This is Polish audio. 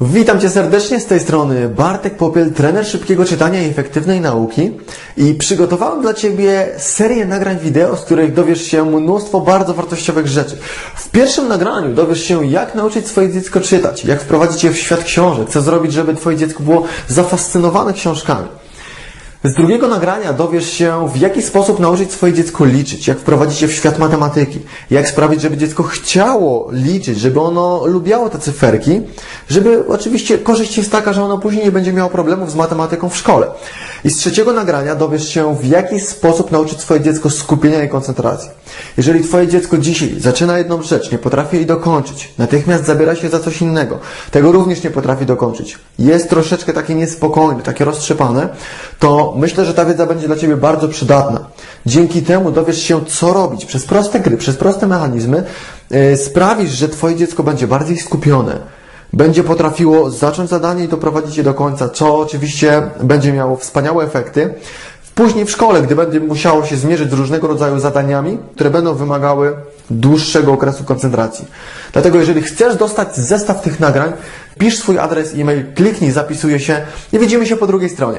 Witam Cię serdecznie z tej strony Bartek Popiel, trener szybkiego czytania i efektywnej nauki i przygotowałem dla Ciebie serię nagrań wideo, z których dowiesz się mnóstwo bardzo wartościowych rzeczy. W pierwszym nagraniu dowiesz się jak nauczyć swoje dziecko czytać, jak wprowadzić je w świat książek, co zrobić, żeby Twoje dziecko było zafascynowane książkami. Z drugiego nagrania dowiesz się, w jaki sposób nauczyć swoje dziecko liczyć, jak wprowadzić je w świat matematyki, jak sprawić, żeby dziecko chciało liczyć, żeby ono lubiało te cyferki, żeby oczywiście korzyść jest taka, że ono później nie będzie miało problemów z matematyką w szkole. I z trzeciego nagrania dowiesz się, w jaki sposób nauczyć swoje dziecko skupienia i koncentracji. Jeżeli Twoje dziecko dzisiaj zaczyna jedną rzecz, nie potrafi jej dokończyć, natychmiast zabiera się za coś innego, tego również nie potrafi dokończyć, jest troszeczkę takie niespokojne, takie roztrzepane, to myślę, że ta wiedza będzie dla Ciebie bardzo przydatna. Dzięki temu dowiesz się, co robić przez proste gry, przez proste mechanizmy, yy, sprawisz, że Twoje dziecko będzie bardziej skupione, będzie potrafiło zacząć zadanie i doprowadzić je do końca, co oczywiście będzie miało wspaniałe efekty. Później w szkole, gdy będzie musiało się zmierzyć z różnego rodzaju zadaniami, które będą wymagały dłuższego okresu koncentracji. Dlatego jeżeli chcesz dostać zestaw tych nagrań, pisz swój adres e-mail, kliknij, zapisuję się i widzimy się po drugiej stronie.